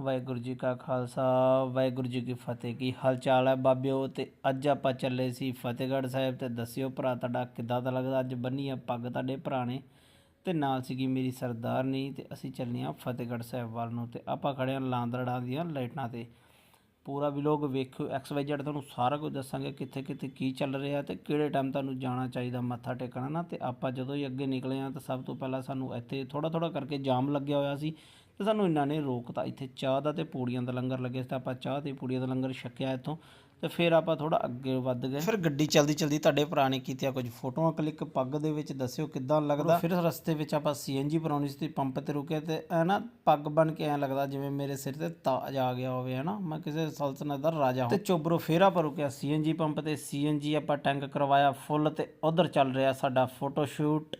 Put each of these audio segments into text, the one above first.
ਵਾਹਿਗੁਰੂ ਜੀ ਕਾ ਖਾਲਸਾ, ਵਾਹਿਗੁਰੂ ਜੀ ਕੀ ਫਤਿਹ। ਕੀ ਹਾਲ ਚਾਲ ਹੈ ਬਾਬਿਓ? ਤੇ ਅੱਜ ਆਪਾਂ ਚੱਲੇ ਸੀ ਫਤਿਹਗੜ੍ਹ ਸਾਹਿਬ ਤੇ ਦੱਸਿਓ ਭਰਾ, ਤੁਹਾਡਾ ਕਿੱਦਾਂ ਦਾ ਲੱਗਦਾ? ਅੱਜ ਬੰਨੀ ਆ ਪੱਗ ਤੁਹਾਡੇ ਭਰਾ ਨੇ ਤੇ ਨਾਲ ਸੀਗੀ ਮੇਰੀ ਸਰਦਾਰਨੀ ਤੇ ਅਸੀਂ ਚੱਲੇ ਹਾਂ ਫਤਿਹਗੜ੍ਹ ਸਾਹਿਬ ਵੱਲ ਨੂੰ ਤੇ ਆਪਾਂ ਖੜੇ ਹਾਂ ਲਾਂਦੜਾਂ ਦੀਆਂ ਲਾਈਟਾਂ ਤੇ। ਪੂਰਾ ਵਲੋਗ ਵੇਖਿਓ ਐਕਸ ਵਾਈ ਜ਼ੈਡ ਤੁਹਾਨੂੰ ਸਾਰਾ ਕੁਝ ਦੱਸਾਂਗੇ ਕਿੱਥੇ ਕਿੱਥੇ ਕੀ ਚੱਲ ਰਿਹਾ ਤੇ ਕਿਹੜੇ ਟਾਈਮ ਤੁਹਾਨੂੰ ਜਾਣਾ ਚਾਹੀਦਾ, ਮੱਥਾ ਟੇਕਣਾ ਨਾ? ਤੇ ਆਪਾਂ ਜਦੋਂ ਹੀ ਅੱਗੇ ਨਿਕਲੇ ਆ ਤਾਂ ਸਭ ਤੋਂ ਪਹਿਲਾਂ ਸਾਨੂੰ ਇੱਥੇ ਥੋੜਾ ਥੋੜਾ ਕਰਕੇ ਜਾਮ ਲੱਗਿਆ ਹੋਇਆ ਸੀ। ਤੇ ਸਾਨੂੰ ਇਹਨਾਂ ਨੇ ਰੋਕਤਾ। ਇੱਥੇ ਚਾਹ ਦਾ ਤੇ ਪੂੜੀਆਂ ਦਾ ਲੰਗਰ ਲੱਗਿਆ ਸੀ ਤਾਂ ਆਪਾਂ ਚਾਹ ਤੇ ਪੂੜੀਆਂ ਦਾ ਲੰਗਰ ਛਕਿਆ ਇੱਥੋਂ ਤੇ ਫਿਰ ਆਪਾਂ ਥੋੜਾ ਅੱਗੇ ਵੱਧ ਗਏ। ਫਿਰ ਗੱਡੀ ਚਲਦੀ ਚਲਦੀ ਤੁਹਾਡੇ ਭਰਾ ਨੇ ਕੀਤੀਆਂ ਕੁਝ ਫੋਟੋਆਂ ਕਲਿੱਕ ਪੱਗ ਦੇ ਵਿੱਚ ਦੱਸਿਓ ਕਿੱਦਾਂ ਲੱਗਦਾ? ਫਿਰ ਰਸਤੇ ਵਿੱਚ ਆਪਾਂ ਸੀਐਨਜੀ ਭਰਾਉਣੀ ਸੀ ਤੇ ਪੰਪ ਤੇ ਰੁਕੇ ਤੇ ਐ ਨਾ ਪੱਗ ਬਣ ਕੇ ਐ ਲੱਗਦਾ ਜਿਵੇਂ ਮੇਰੇ ਸਿਰ ਤੇ ਤਾਜ ਆ ਗਿਆ ਹੋਵੇ ਹਨਾ ਮੈਂ ਕਿਸੇ ਸਲਤਨਤ ਦਾ ਰਾਜਾ ਹਾਂ। ਤੇ ਚੋਬਰੋ ਫੇਰ ਆਪਾਂ ਰੁਕਿਆ ਸੀਐਨਜੀ ਪੰਪ ਤੇ। ਸੀਐਨਜੀ ਆਪਾਂ ਟੈਂਕ ਕਰਵਾਇਆ ਫੁੱਲ ਤੇ ਉਧਰ ਚੱਲ ਰਿਹਾ ਸਾਡਾ ਫੋਟੋ ਸ਼ੂਟ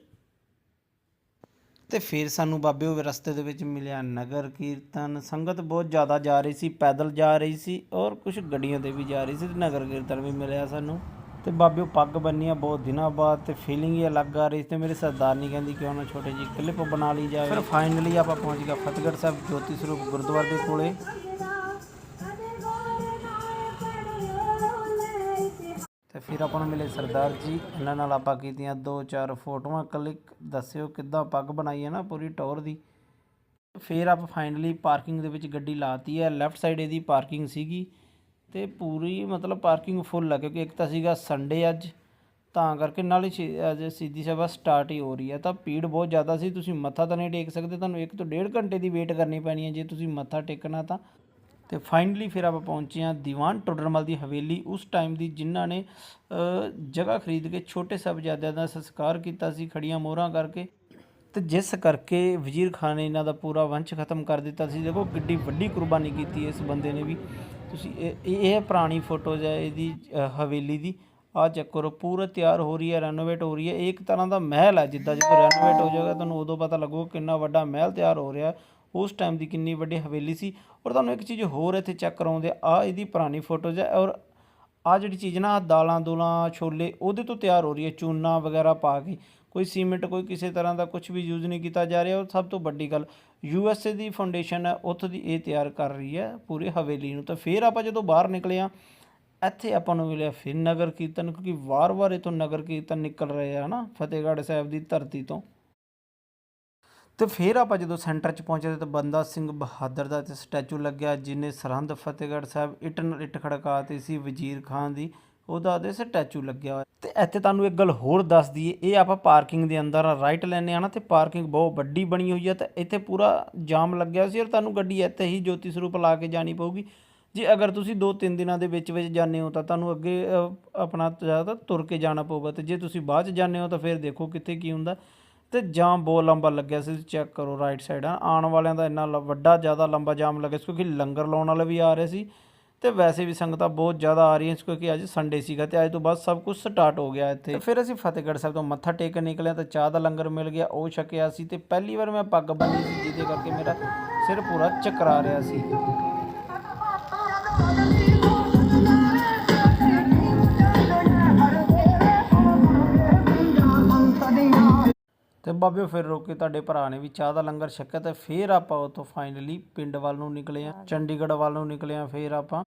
ਤੇ ਫਿਰ ਸਾਨੂੰ ਬਾਬੇ ਉਹ ਰਸਤੇ ਦੇ ਵਿੱਚ ਮਿਲਿਆ ਨਗਰ ਕੀਰਤਨ। ਸੰਗਤ ਬਹੁਤ ਜ਼ਿਆਦਾ ਜਾ ਰਹੀ ਸੀ, ਪੈਦਲ ਜਾ ਰਹੀ ਸੀ ਔਰ ਕੁਝ ਗੱਡੀਆਂ ਤੇ ਵੀ ਜਾ ਰਹੀ ਸੀ ਤੇ ਨਗਰ ਕੀਰਤਨ ਵੀ ਮਿਲਿਆ ਸਾਨੂੰ। ਤੇ ਬਾਬੇ ਉਹ ਪੱਗ ਬੰਨੀ ਆ ਬਹੁਤ ਦਿਨਾਂ ਬਾਅਦ ਤੇ ਫੀਲਿੰਗ ਹੀ ਅਲੱਗ ਆ ਰਹੀ ਸੀ ਮੇਰੇ ਸਰਦਾਰ ਨਹੀਂ ਕਹਿੰਦੀ ਕਿਉਂ ਨਾ ਛੋਟੇ ਜੀ ਕਲਿੱਪ ਬਣਾ ਲਈ ਜਾਵੇ। ਫਿਰ ਫਾਈਨਲੀ ਆਪਾਂ ਪਹੁੰਚ ਗਏ ਫਤਿਹਗੜ੍ਹ ਸਾਹਿਬ ਜੋਤੀ ਸਰੂਪ ਗੁਰਦੁਆਰੇ ਦੇ ਕੋਲੇ। ਫਿਰ ਆਪਾਂ ਨੂੰ ਮਿਲੇ ਸਰਦਾਰ ਜੀ। ਇਹਨਾਂ ਨਾਲ ਆਪਾਂ ਕੀਤੀਆਂ ਦੋ ਚਾਰ ਫੋਟੋਆਂ। ਕਲਿੱਕ ਦੱਸਿਓ ਕਿੱਦਾਂ ਪੱਗ ਬਣਾਈ ਹੈ ਨਾ ਪੂਰੀ ਟੌਰ ਦੀ। ਫਿਰ ਆਪਾਂ ਫਾਈਨਲੀ ਪਾਰਕਿੰਗ ਦੇ ਵਿੱਚ ਗੱਡੀ ਲਾਤੀ ਹੈ। ਲੈਫਟ ਸਾਈਡ ਇਹਦੀ ਪਾਰਕਿੰਗ ਸੀਗੀ। ਤੇ ਪੂਰੀ ਮਤਲਬ ਪਾਰਕਿੰਗ ਫੁੱਲ ਹੈ ਕਿਉਂਕਿ ਇੱਕ ਤਾਂ ਸੀਗਾ ਸੰਡੇ ਅੱਜ। ਤਾਂ ਕਰਕੇ ਨਾਲੇ ਛੇ- ਅੱਜ ਸਿੱਧੀ ਸਭਾ ਸਟਾਰਟ ਹੀ ਹੋ ਰਹੀ ਹੈ। ਤਾਂ ਭੀੜ ਬਹੁਤ ਜ਼ਿਆਦਾ ਸੀ। ਤੁਸੀਂ ਮੱਥਾ ਤਾਂ ਨਹੀਂ ਟੇਕ ਸਕਦੇ। ਤੁਹਾਨੂੰ ਇੱਕ ਤੋਂ ਡੇਢ ਘੰਟੇ ਦੀ ਵੇਟ ਕਰਨੀ ਪੈਣੀ ਹੈ। ਜੇ ਤੁਸੀਂ ਮੱਥਾ ਟੇਕਣਾ ਤਾਂ ਤੇ ਫਾਈਨਲੀ ਫਿਰ ਆਪਾਂ ਪਹੁੰਚੇ ਹਾਂ ਦੀਵਾਨ ਟੋਡਰਮਲ ਦੀ ਹਵੇਲੀ। ਉਸ ਟਾਈਮ ਦੀ ਜਿਨ੍ਹਾਂ ਨੇ ਜਗ੍ਹਾ ਖਰੀਦ ਕੇ ਛੋਟੇ ਸਾਹਿਬਜ਼ਾਦਿਆਂ ਦਾ ਸੰਸਕਾਰ ਕੀਤਾ ਸੀ ਖੜੀਆਂ ਮੋਹਰਾਂ ਕਰਕੇ। ਤੇ ਜਿਸ ਕਰਕੇ ਵਜ਼ੀਰ ਖਾਨ ਨੇ ਇਹਨਾਂ ਦਾ ਪੂਰਾ ਵੰਸ਼ ਖਤਮ ਕਰ ਦਿੱਤਾ ਸੀ। ਦੇਖੋ, ਕਿੱਡੀ ਵੱਡੀ ਕੁਰਬਾਨੀ ਕੀਤੀ ਇਸ ਬੰਦੇ ਨੇ ਵੀ। ਤੁਸੀਂ ਇਹ ਇਹ ਪੁਰਾਣੀ ਫੋਟੋਜ਼ ਹੈ ਇਹਦੀ ਹਵੇਲੀ ਦੀ। ਆ ਚੈੱਕ ਕਰੋ ਪੂਰਾ ਤਿਆਰ ਹੋ ਰਹੀ ਹੈ ਰੈਨੋਵੇਟ ਹੋ ਰਹੀ ਹੈ। ਇਹ ਇੱਕ ਤਰ੍ਹਾਂ ਦਾ ਮਹਿਲ ਹੈ ਜਿੱਦਾਂ ਜਦੋਂ ਰੈਨੋਵੇਟ ਹੋ ਜਾਏਗਾ, ਤੁਹਾਨੂੰ ਉਦੋਂ ਪਤਾ ਲੱਗੂਗਾ ਕਿੰਨਾ ਵੱਡਾ ਮਹਿਲ ਤਿਆਰ ਹੋ ਰਿਹਾ ਉਸ ਟਾਈਮ ਦੀ ਕਿੰਨੀ ਵੱਡੀ ਹਵੇਲੀ ਸੀ। ਔਰ ਤੁਹਾਨੂੰ ਇੱਕ ਚੀਜ਼ ਹੋਰ ਇੱਥੇ ਚੈੱਕ ਕਰਾਉਂਦੇ ਆ ਇਹਦੀ ਪੁਰਾਣੀ ਫੋਟੋਜ਼ ਹੈ ਔਰ ਆ ਜਿਹੜੀ ਚੀਜ਼ ਨਾ ਦਾਲਾਂ ਦੁਲਾਂ, ਛੋਲੇ, ਉਹਦੇ ਤੋਂ ਤਿਆਰ ਹੋ ਰਹੀ ਹੈ। ਚੂਨਾ ਵਗੈਰਾ ਪਾ ਕੇ, ਕੋਈ ਸੀਮੈਂਟ ਕੋਈ ਕਿਸੇ ਤਰ੍ਹਾਂ ਦਾ ਕੁਝ ਵੀ ਯੂਜ਼ ਨਹੀਂ ਕੀਤਾ ਜਾ ਰਿਹਾ। ਔਰ ਸਭ ਤੋਂ ਵੱਡੀ ਗੱਲ ਯੂ ਐਸ ਏ ਦੀ ਫਾਊਂਡੇਸ਼ਨ ਹੈ, ਉੱਥੋਂ ਦੀ ਇਹ ਤਿਆਰ ਕਰ ਰਹੀ ਹੈ ਪੂਰੀ ਹਵੇਲੀ ਨੂੰ। ਤਾਂ ਫਿਰ ਆਪਾਂ ਜਦੋਂ ਬਾਹਰ ਨਿਕਲੇ ਆ ਇੱਥੇ ਆਪਾਂ ਨੂੰ ਮਿਲਿਆ ਫਿਰ ਨਗਰ ਕੀਰਤਨ, ਕਿਉਂਕਿ ਵਾਰ-ਵਾਰ ਇਥੋਂ ਨਗਰ ਕੀਰਤਨ ਨਿਕਲ ਰਹੇ ਆ ਨਾ ਫਤਿਹਗੜ੍ਹ ਸਾਹਿਬ ਦੀ ਧਰਤੀ ਤੋਂ। ਤੇ ਫਿਰ ਆਪਾਂ ਜਦੋਂ ਸੈਂਟਰ 'ਚ ਪਹੁੰਚੇ ਤਾਂ ਬੰਦਾ ਸਿੰਘ ਬਹਾਦਰ ਦਾ ਤੇ ਸਟੈਚੂ ਲੱਗਿਆ ਜਿਹਨੇ ਸਰਹੰਦ ਫਤਿਹਗੜ੍ਹ ਸਾਹਿਬ ਇੱਟ ਨਾਲ ਇੱਟ ਖੜਕਾਤੀ ਸੀ ਵਜ਼ੀਰ ਖਾਨ ਦੀ, ਉਹਦਾ ਉਹਦੇ ਸਟੈਚੂ ਲੱਗਿਆ ਹੋਇਆ। ਤੇ ਇੱਥੇ ਤੁਹਾਨੂੰ ਇੱਕ ਗੱਲ ਹੋਰ ਦੱਸ ਦਈਏ, ਇਹ ਆਪਾਂ ਪਾਰਕਿੰਗ ਦੇ ਅੰਦਰ ਰਾਈਟ ਲੈਣੇ ਆ ਨਾ ਤੇ ਪਾਰਕਿੰਗ ਬਹੁਤ ਵੱਡੀ ਬਣੀ ਹੋਈ ਹੈ ਤੇ ਇੱਥੇ ਪੂਰਾ ਜਾਮ ਲੱਗਿਆ ਸੀ ਔਰ ਤੁਹਾਨੂੰ ਗੱਡੀ ਇੱਥੇ ਹੀ ਜੋਤੀ ਸਰੂਪ ਲਾ ਕੇ ਜਾਣੀ ਪਊਗੀ। ਜੇ, ਅਗਰ ਤੁਸੀਂ 2-3 ਦਿਨਾਂ ਦੇ ਵਿੱਚ ਵਿੱਚ ਜਾਂਦੇ ਹੋ ਤਾਂ ਤੁਹਾਨੂੰ ਅੱਗੇ ਆਪਣਾ ਜ਼ਿਆਦਾ ਤੁਰ ਕੇ ਜਾਣਾ ਪਊਗਾ ਤੇ ਜੇ ਤੁਸੀਂ ਬਾਅਦ ਚ ਜਾਂਦੇ ਹੋ ਤਾਂ ਫਿਰ ਦੇਖੋ ਕਿੱਥੇ ਕੀ ਹੁੰਦਾ। ਤੇ ਜਾਮ ਬਹੁਤ ਲੰਬਾ ਲੱਗਿਆ ਸੀ, ਚੈੱਕ ਕਰੋ ਰਾਈਟ ਸਾਈਡ ਆਉਣ ਵਾਲਿਆਂ ਦਾ ਇੰਨਾ ਲ- ਵੱਡਾ ਜ਼ਿਆਦਾ ਲੰਬਾ ਜਾਮ ਲੱਗਿਆ ਸੀ ਕਿਉਂਕਿ ਲੰਗਰ ਲਾਉਣ ਵਾਲੇ ਵੀ ਆ ਰਹੇ ਸੀ। ਤੇ ਵੈਸੇ ਵੀ ਸੰਗਤਾਂ ਬਹੁਤ ਜ਼ਿਆਦਾ ਆ ਰਹੀਆਂ ਸੀ ਕਿਉਂਕਿ ਅੱਜ ਸੰਡੇ ਸੀਗਾ ਤੇ ਅੱਜ ਤੋਂ ਬਾਅਦ ਸਭ ਕੁਝ ਸਟਾਰਟ ਹੋ ਗਿਆ ਇੱਥੇ। ਫਿਰ ਅਸੀਂ ਫਤਿਹਗੜ੍ਹ ਸਾਹਿਬ ਤੋਂ ਮੱਥਾ ਟੇਕ ਕੇ ਨਿਕਲਿਆ ਤਾਂ ਚਾਹ ਦਾ ਲੰਗਰ ਮਿਲ ਗਿਆ, ਉਹ ਛਕਿਆ ਸੀ ਤੇ ਪਹਿਲੀ ਵਾਰ ਮੈਂ ਪੱਗ ਬੰਨੀ ਸੀ, ਜਿਹਦੇ ਕਰਕੇ ਮੇਰਾ ਸਿਰ ਪੂਰਾ ਚੱਕਰਾ ਰਿਹਾ ਸੀ। ਤੇ ਬਾਬਿਓ ਫਿਰ ਰੋਕ ਕੇ ਤੁਹਾਡੇ ਭਰਾ ਨੇ ਵੀ ਚਾਹ ਦਾ ਲੰਗਰ ਛਕਿਆ ਤੇ ਫਿਰ ਆਪਾਂ ਉੱਥੋਂ ਫਾਈਨਲੀ ਪਿੰਡ ਵੱਲ ਨੂੰ ਨਿਕਲੇ ਆ ਚੰਡੀਗੜ੍ਹ ਵੱਲ ਨੂੰ ਨਿਕਲੇ ਆ ਫਿਰ ਆਪਾਂ।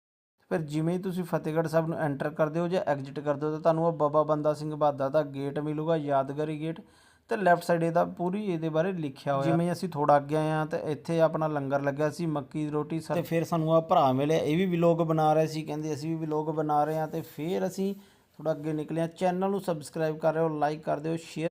ਫਿਰ ਜਿਵੇਂ ਹੀ ਤੁਸੀਂ ਫਤਿਹਗੜ੍ਹ ਸਾਹਿਬ ਨੂੰ ਐਂਟਰ ਕਰਦੇ ਹੋ ਜਾਂ ਐਗਜ਼ਿਟ ਕਰਦੇ ਹੋ ਤਾਂ ਤੁਹਾਨੂੰ ਉਹ ਬਾਬਾ ਬੰਦਾ ਸਿੰਘ ਬਹਾਦਰ ਦਾ ਗੇਟ ਮਿਲੂਗਾ, ਯਾਦਗਾਰੀ ਗੇਟ ਤੇ ਲੈਫਟ ਸਾਈਡ ਇਹਦਾ ਪੂਰੀ ਇਹਦੇ ਬਾਰੇ ਲਿਖਿਆ ਹੋਇਆ। ਜਿਵੇਂ ਅਸੀਂ ਥੋੜਾ ਅੱਗੇ ਆਏ ਆ ਤੇ ਇੱਥੇ ਆਪਣਾ ਲੰਗਰ ਲੱਗਿਆ ਸੀ ਮੱਕੀ ਦੀ ਰੋਟੀ ਤੇ ਫਿਰ ਸਾਨੂੰ ਆ ਭਰਾ ਮਿਲੇ ਇਹ ਵੀ ਵਲੌਗ ਬਣਾ ਰਹੇ ਸੀ ਕਹਿੰਦੇ ਅਸੀਂ ਵੀ ਵਲੌਗ ਬਣਾ ਰਹੇ ਆ ਤੇ ਫਿਰ ਅਸੀਂ ਥੋੜਾ ਅੱਗੇ ਨਿਕਲੇ ਆ ਚੈਨਲ ਨੂੰ ਸਬਸਕ੍ਰਾਈਬ ਕਰ ਰਹੇ ਹੋ ਲਾਈਕ ਕਰ ਦਿਓ ਸ਼ੇਅਰ